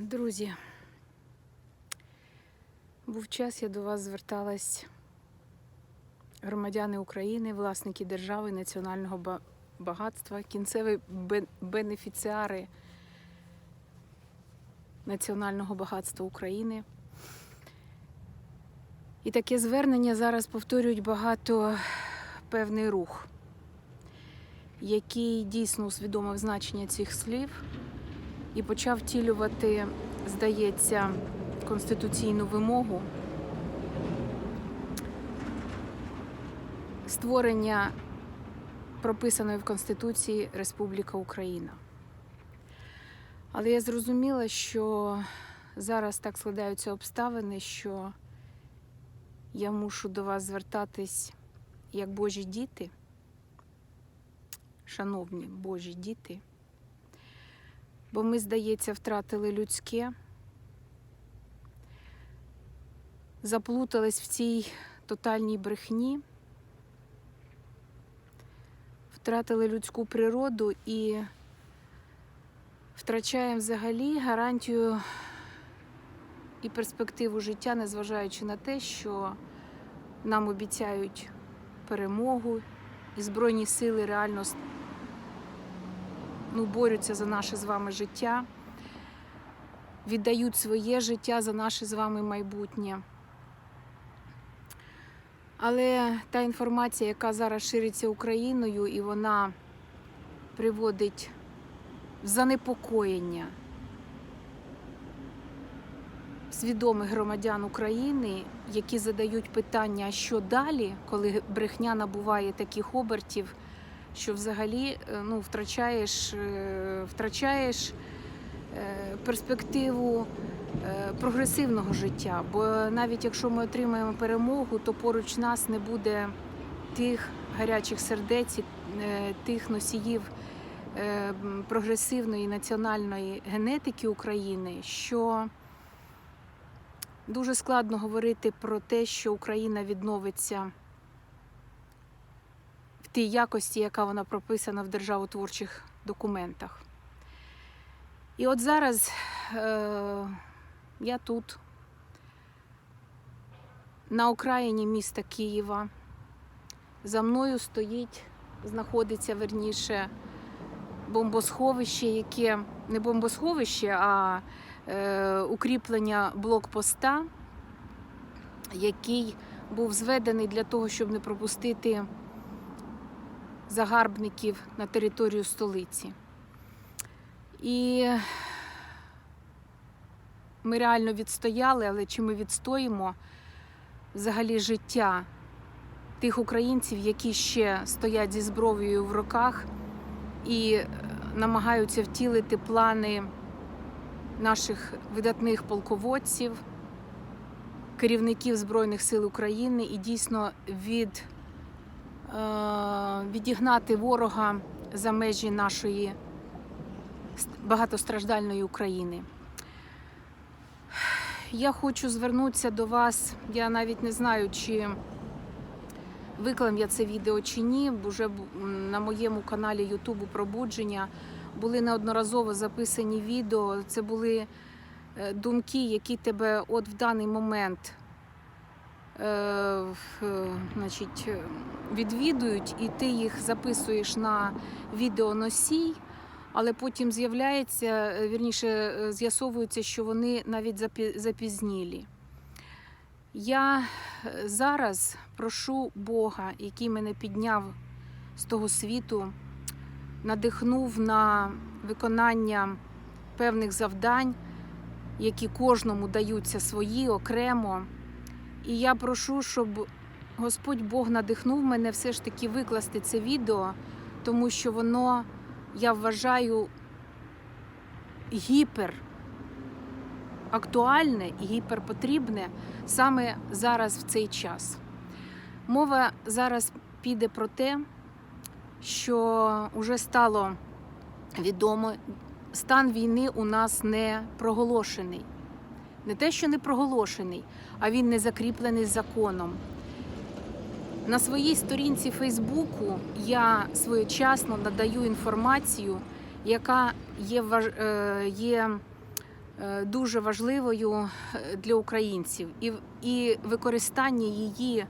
Друзі, був час, я до вас зверталась громадяни України, власники держави, національного багатства, кінцеві бенефіціари національного багатства України. І таке звернення зараз повторюють багато певний рух, який дійсно усвідомив значення цих слів і почав втілювати, здається, конституційну вимогу створення прописаної в Конституції Республіка Україна. Але я зрозуміла, що зараз так складаються обставини, що я мушу до вас звертатись як Божі діти, шановні Божі діти. Бо ми, здається, втратили людське, заплутались в цій тотальній брехні, втратили людську природу і втрачаємо взагалі гарантію і перспективу життя, незважаючи на те, що нам обіцяють перемогу, і Збройні сили реально ну, борються за наше з вами життя, віддають своє життя за наше з вами майбутнє. Але та інформація, яка зараз шириться Україною, і вона приводить в занепокоєння свідомих громадян України, які задають питання, що далі, коли брехня набуває таких обертів, що взагалі е, ну, втрачаєш, е, втрачаєш е, перспективу прогресивного життя. Бо навіть якщо ми отримаємо перемогу, то поруч нас не буде тих гарячих сердець, тих носіїв прогресивної національної генетики України, що дуже складно говорити про те, що Україна відновиться тій якості, яка вона прописана в державотворчих документах. І от зараз е, я тут, на окраїні міста Києва. За мною стоїть, знаходиться верніше бомбосховище, яке не бомбосховище, а е, укріплення блокпоста, який був зведений для того, щоб не пропустити загарбників на територію столиці. І ми реально відстояли, але чи ми відстоїмо взагалі життя тих українців, які ще стоять зі зброєю в руках і е, намагаються втілити плани наших видатних полководців, керівників Збройних сил України і дійсно від, відігнати ворога за межі нашої багатостраждальної України. Я хочу звернутися до вас. Я навіть не знаю, чи виклам я це відео чи ні. м, на моєму каналі Ютубу Пробудження були неодноразово записані відео. Це були е, думки, які тебе от в даний момент е, е, значить, е, відвідують, і ти їх записуєш на відеоносій. Але потім з'являється, е, вірніше, е, з'ясовується, що вони навіть запі- запізнілі. Я е, зараз прошу Бога, який мене підняв з того світу, надихнув на виконання певних завдань, які кожному даються свої окремо. І я прошу, щоб Господь Бог надихнув мене все ж таки викласти це відео, тому що воно, я вважаю, гіпер актуальне і гіперпотрібне саме зараз в цей час. Мова зараз піде про те, що вже стало відомо, стан війни у нас не проголошений. Не те, що не проголошений, а він не закріплений законом. На своїй сторінці Фейсбуку я своєчасно надаю інформацію, яка є, е, є е, дуже важливою е, для українців, і, і використання її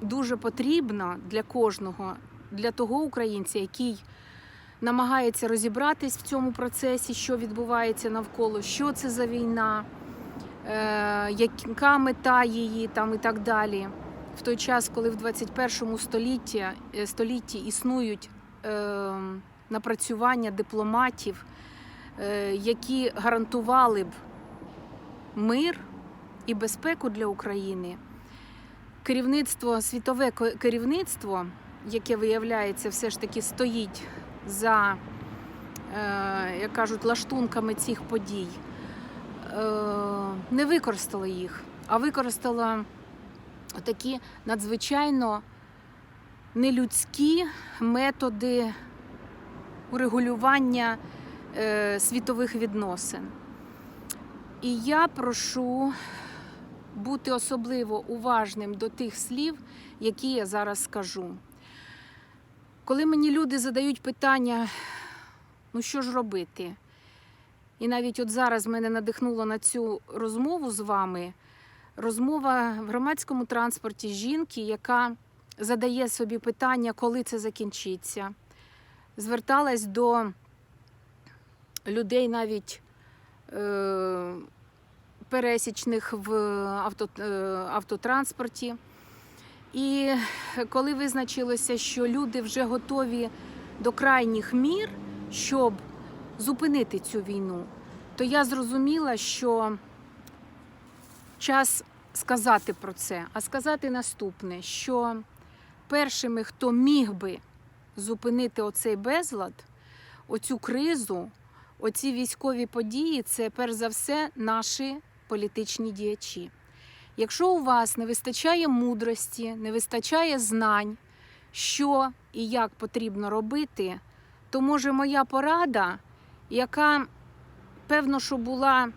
дуже потрібно для кожного, для того українця, який намагається розібратись в цьому процесі, що відбувається навколо, що це за війна, е, яка мета її там і так далі. В той час, коли в 21 столітті, е, столітті існують е, напрацювання дипломатів, е, які гарантували б мир і безпеку для України, керівництво, світове керівництво, яке виявляється, все ж таки стоїть за, е, як кажуть, лаштунками цих подій, е, не використало їх, а використала такі надзвичайно нелюдські методи урегулювання е, світових відносин. І я прошу бути особливо уважним до тих слів, які я зараз скажу. Коли мені люди задають питання, ну що ж робити? І навіть от зараз мене надихнуло на цю розмову з вами. Розмова в громадському транспорті жінки, яка задає собі питання, коли це закінчиться. Зверталась до людей навіть е, пересічних в авто, е, автотранспорті. І коли визначилося, що люди вже готові до крайніх мір, щоб зупинити цю війну, то я зрозуміла, що час сказати про це, а сказати наступне: що першими, хто міг би зупинити оцей безлад, оцю кризу, оці військові події, це перш за все наші політичні діячі. Якщо у вас не вистачає мудрості, не вистачає знань, що і як потрібно робити, то може моя порада, яка певно, що була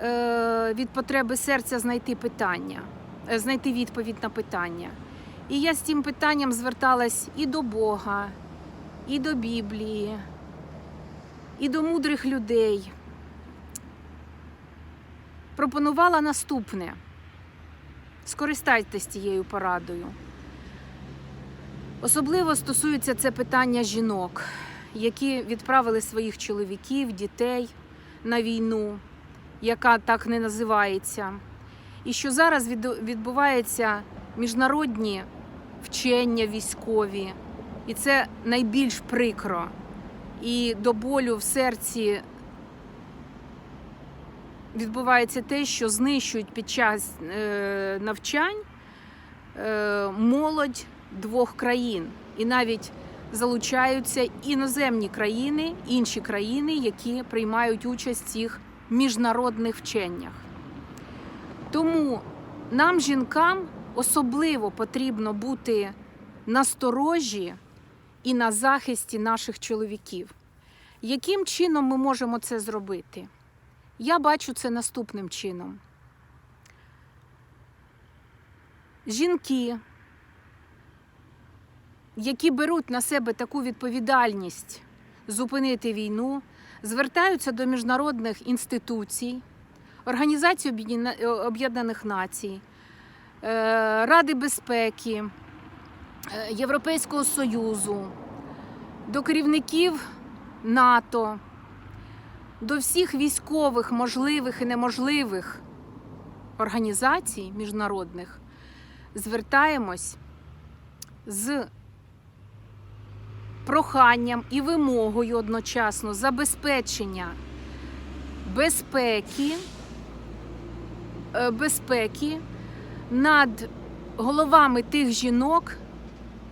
е, від потреби серця знайти питання, е, знайти відповідь на питання. І я з цим питанням зверталась і до Бога, і до Біблії, і до мудрих людей. Пропонувала наступне: скористайтесь цією порадою. Особливо стосується це питання жінок, які відправили своїх чоловіків, дітей на війну, яка так не називається. І що зараз відбуваються міжнародні вчення військові, і це найбільш прикро. І до болю в серці відбувається те, що знищують під час е, навчань е, молодь двох країн, і навіть залучаються іноземні країни, інші країни, які приймають участь в цих міжнародних вченнях. Тому нам, жінкам, особливо потрібно бути насторожі і на захисті наших чоловіків. Яким чином ми можемо це зробити? Я бачу це наступним чином. Жінки, які беруть на себе таку відповідальність зупинити війну, звертаються до міжнародних інституцій, Організації Об'єднаних Націй, е, Ради безпеки, е, Європейського Союзу, до керівників НАТО, до всіх військових можливих і неможливих організацій міжнародних звертаємось з проханням і вимогою одночасно забезпечення безпеки, е, безпеки над головами тих жінок,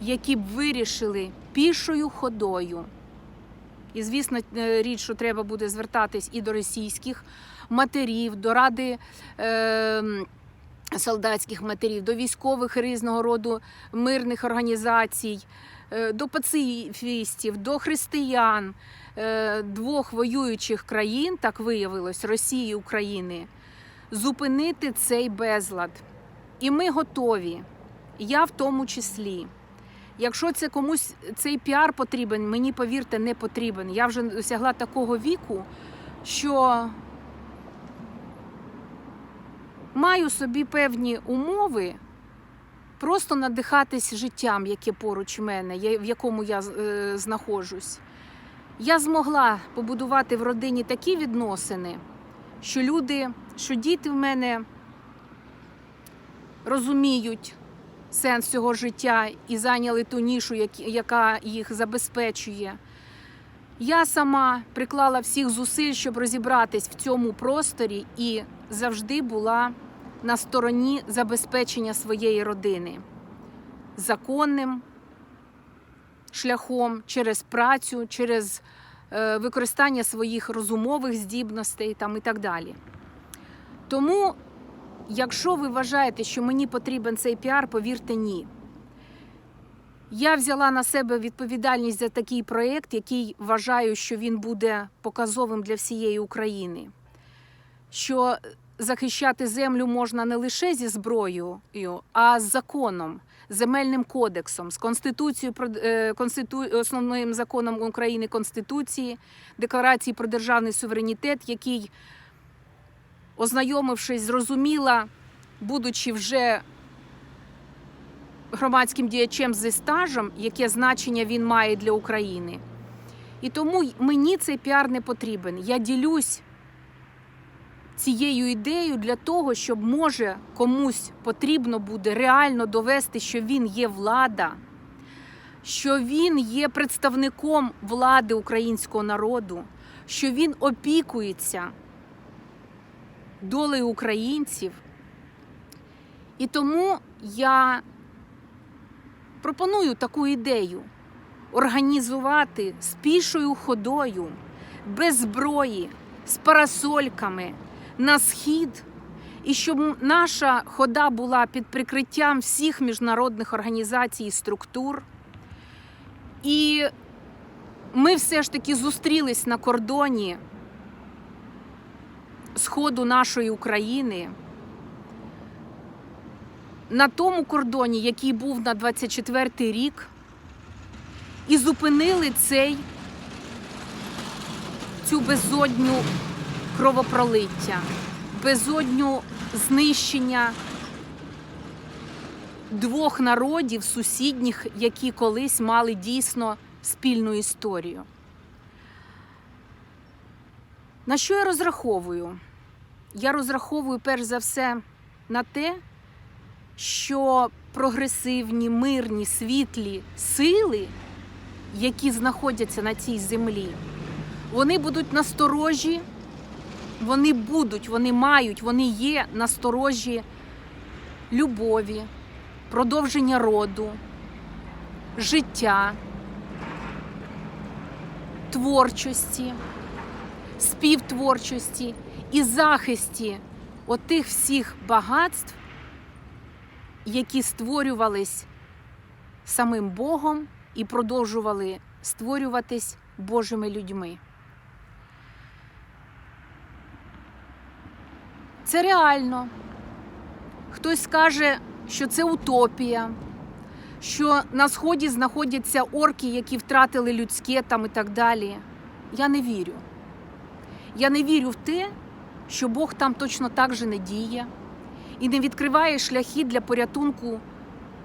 які б вирішили пішою ходою. І, звісно, е, річ, що треба буде звертатись і до російських матерів, до ради е, солдатських матерів, до військових різного роду мирних організацій, е, до пацифістів, до християн е, двох воюючих країн, так виявилось, Росії і України, зупинити цей безлад. І ми готові, я в тому числі. Якщо це комусь цей піар потрібен, мені повірте, не потрібен. Я вже досягла такого віку, що маю собі певні умови просто надихатись життям, яке поруч мене, в якому я е, знаходжусь. Я змогла побудувати в родині такі відносини, що люди, що діти в мене розуміють сенс цього життя і зайняли ту нішу, яка їх забезпечує. Я сама приклала всіх зусиль, щоб розібратись в цьому просторі, і завжди була на стороні забезпечення своєї родини законним шляхом через працю, через е, використання своїх розумових здібностей там, і так далі. Тому, якщо ви вважаєте, що мені потрібен цей піар, повірте ні. Я взяла на себе відповідальність за такий проєкт, який вважаю, що він буде показовим для всієї України. Що захищати землю можна не лише зі зброєю, а з законом, земельним кодексом, з конституцією е, конститу, основним законом України Конституції, декларації про державний суверенітет, який, ознайомившись, зрозуміла, будучи вже громадським діячем зі стажем, яке значення він має для України. І тому мені цей піар не потрібен. Я ділюсь цією ідеєю для того, щоб може комусь потрібно буде реально довести, що він є влада, що він є представником влади українського народу, що він опікується долею українців. І тому я пропоную таку ідею організувати з ходою, без зброї, з парасольками на схід, і щоб наша хода була під прикриттям всіх міжнародних організацій і структур. І ми все ж таки зустрілись на кордоні сходу нашої України. На тому кордоні, який був на 24-й рік, і зупинили цей цю безодню кровопролиття, безодню знищення двох народів сусідніх, які колись мали дійсно спільну історію. На що я розраховую? Я розраховую перш за все на те, що прогресивні, мирні, світлі сили, які знаходяться на цій землі, вони будуть насторожі, вони будуть, вони мають, вони є насторожі любові, продовження роду, життя, творчості, співтворчості і захисті отих всіх багатств, які створювались самим Богом і продовжували створюватись Божими людьми. Це реально. Хтось скаже, що це утопія, що на сході знаходяться орки, які втратили людське там і так далі. Я не вірю. Я не вірю в те, що Бог там точно так же не діє і не відкриває шляхи для порятунку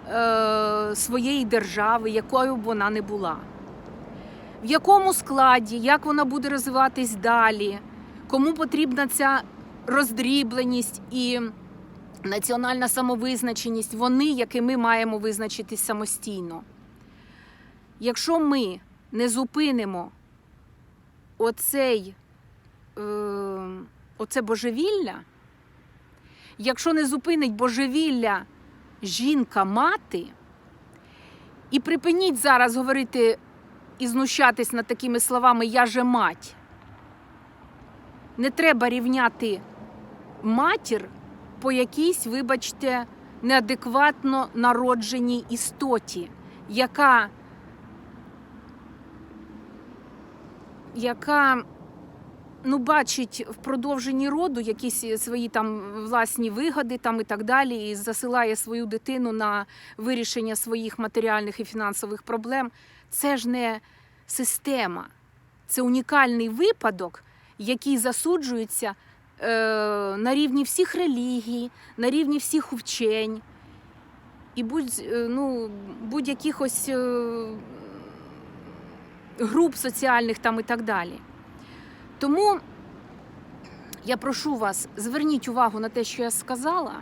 е, своєї держави, якою б вона не була. В якому складі, як вона буде розвиватись далі, кому потрібна ця роздрібленість і національна самовизначеність, вони, якими маємо визначитись самостійно. Якщо ми не зупинимо оцей, оце божевілля, якщо не зупинить божевілля жінка-мати, і припиніть зараз говорити і знущатись над такими словами Я же мать. Не треба рівняти матір по якійсь, вибачте, неадекватно народженій істоті, яка, яка ну, бачить в продовженні роду якісь свої там власні вигоди там і так далі, і засилає свою дитину на вирішення своїх матеріальних і фінансових проблем, це ж не система, це унікальний випадок, який засуджується е, на рівні всіх релігій, на рівні всіх вчень. І будь, е, ну, будь-яких ось е, груп соціальних там і так далі. Тому я прошу вас, зверніть увагу на те, що я сказала.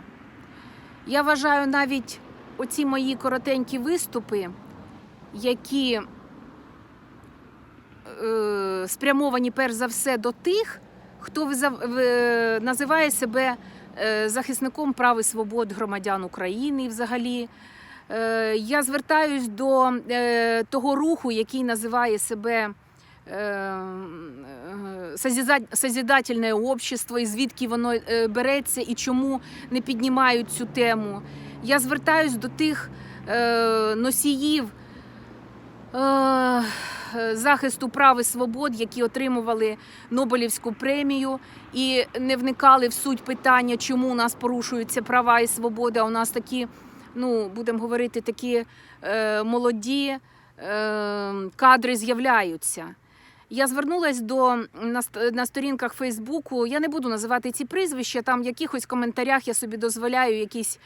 Я вважаю навіть оці мої коротенькі виступи, які е, спрямовані перш за все до тих, хто називає себе е, захисником прав і свобод громадян України взагалі. Е, Я звертаюсь до е, того руху, який називає себе е, е, созідательне общество, і звідки воно е, береться і чому не піднімають цю тему. Я звертаюсь до тих е, носіїв е, захисту прав і свобод, які отримували Нобелівську премію і не вникали в суть питання, чому у нас порушуються права і свободи. А у нас такі, ну будемо говорити, такі е, молоді е, кадри з'являються. Я звернулася до на, на сторінках Фейсбуку. Я не буду називати ці прізвища. Там в якихось коментарях я собі дозволяю якісь,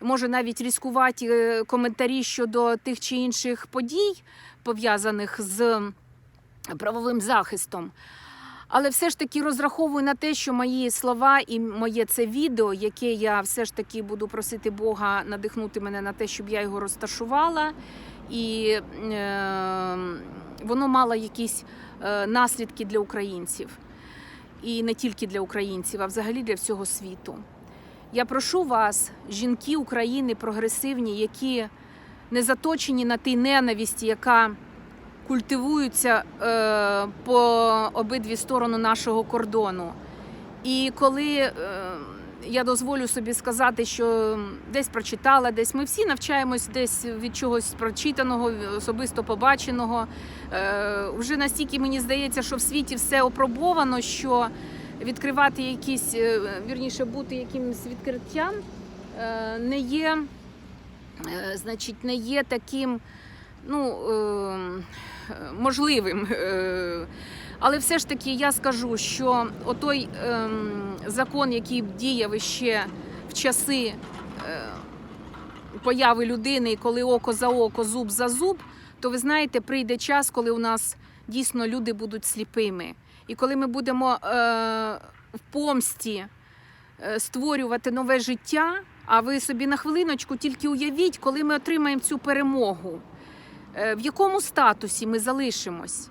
може навіть різкуваті е, коментарі щодо тих чи інших подій, пов'язаних з правовим захистом. Але все ж таки розраховую на те, що мої слова і моє це відео, яке я все ж таки буду просити Бога надихнути мене на те, щоб я його розташувала, і е, воно мало якісь е, наслідки для українців. І не тільки для українців, а взагалі для всього світу. Я прошу вас, жінки України прогресивні, які не заточені на тій ненависті, яка культивуються е, по обидві сторони нашого кордону. І коли е, я дозволю собі сказати, що десь прочитала, десь ми всі навчаємось десь від чогось прочитаного, особисто побаченого. Е, вже настільки мені здається, що в світі все опробовано, що відкривати якісь, е, вірніше, бути якимось відкриттям е, не є, значить, не є таким ну, можливим. Але все ж таки я скажу, що отой ем, закон, який діяв ще в часи е, появи людини, коли око за око, зуб за зуб, то ви знаєте, прийде час, коли у нас дійсно люди будуть сліпими. І коли ми будемо е, в помсті е, створювати нове життя, а ви собі на хвилиночку тільки уявіть, коли ми отримаємо цю перемогу, е, в якому статусі ми залишимось.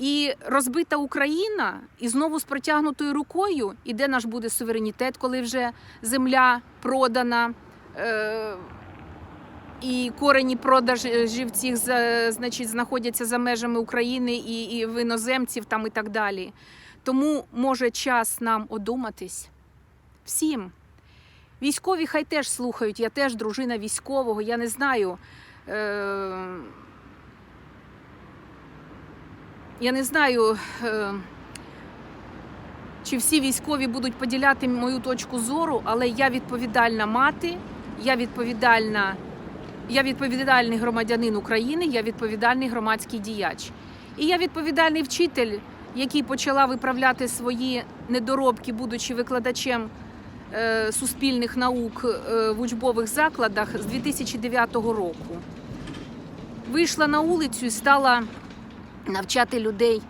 І розбита Україна, і знову з протягнутою рукою, і де наш буде суверенітет, коли вже земля продана, е, і корені продажів цих значить, знаходяться за межами України і, і в іноземців там і так далі. Тому може час нам одуматись всім. Військові хай теж слухають, я теж дружина військового, я не знаю. Е, я не знаю, е, чи всі військові будуть поділяти мою точку зору, але я відповідальна мати, я відповідальна, я відповідальний громадянин України, я відповідальний громадський діяч. І я відповідальний вчитель, який почала виправляти свої недоробки, будучи викладачем е, суспільних наук е, в учбових закладах з 2009 року. Вийшла на вулицю і стала навчати людей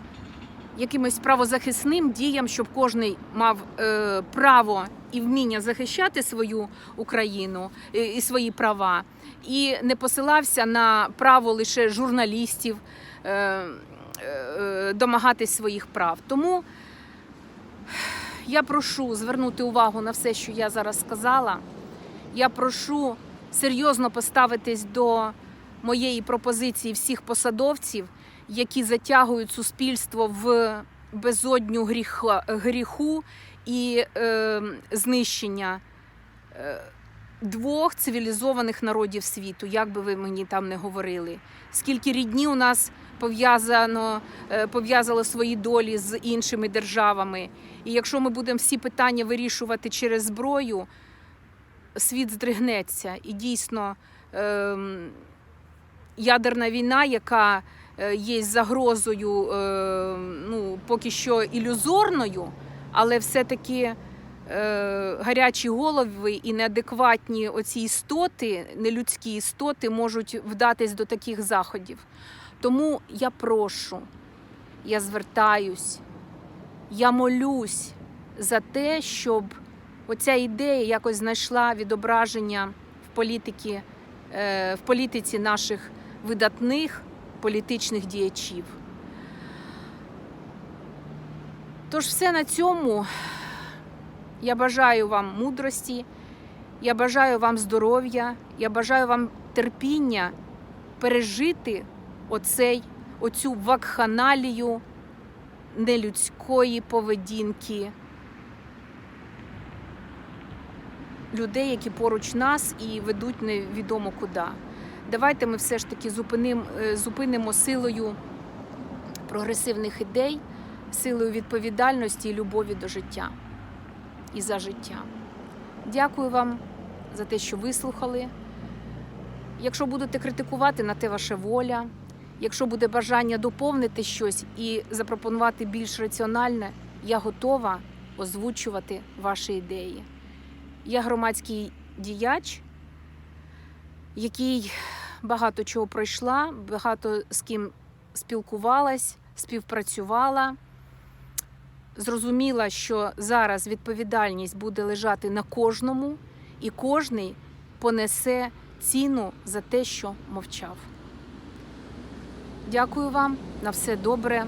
якимось правозахисним діям, щоб кожен мав е, право і вміння захищати свою Україну е, і свої права, і не посилався на право лише журналістів е, е, домагатись своїх прав. Тому я прошу звернути увагу на все, що я зараз сказала. Я прошу серйозно поставитись до моєї пропозиції всіх посадовців, які затягують суспільство в безодню гріха, гріху і е, знищення е, двох цивілізованих народів світу, як би ви мені там не говорили. Скільки рідні у нас пов'язано, е, пов'язало свої долі з іншими державами. І якщо ми будемо всі питання вирішувати через зброю, світ здригнеться. І дійсно ем, ядерна війна, яка е, є загрозою, е, ну, поки що ілюзорною, але все-таки е, гарячі голови і неадекватні оці істоти, нелюдські істоти, можуть вдатись до таких заходів. Тому я прошу, я звертаюсь, я молюсь за те, щоб оця ідея якось знайшла відображення в політиці, е, в політиці наших видатних політичних діячів. Тож все на цьому. Я бажаю вам мудрості, я бажаю вам здоров'я, я бажаю вам терпіння пережити оцей, оцю вакханалію нелюдської поведінки людей, які поруч нас і ведуть невідомо куди. Давайте ми все ж таки зупиним, е, зупинимо силою прогресивних ідей, силою відповідальності і любові до життя і за життя. Дякую вам за те, що вислухали. Якщо будете критикувати, на те ваша воля. Якщо буде бажання доповнити щось і запропонувати більш раціональне, я готова озвучувати ваші ідеї. Я громадський діяч, який багато чого пройшла, багато з ким спілкувалась, співпрацювала. Зрозуміла, що зараз відповідальність буде лежати на кожному, і кожний понесе ціну за те, що мовчав. Дякую вам на все добре,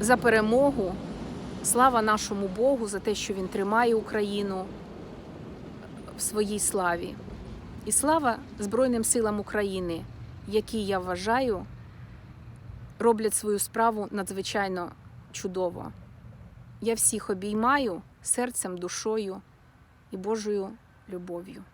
за перемогу. Слава нашому Богу за те, що Він тримає Україну в своїй славі. І слава Збройним силам України, які я вважаю роблять свою справу надзвичайно чудово. Я всіх обіймаю серцем, душою і Божою любов'ю.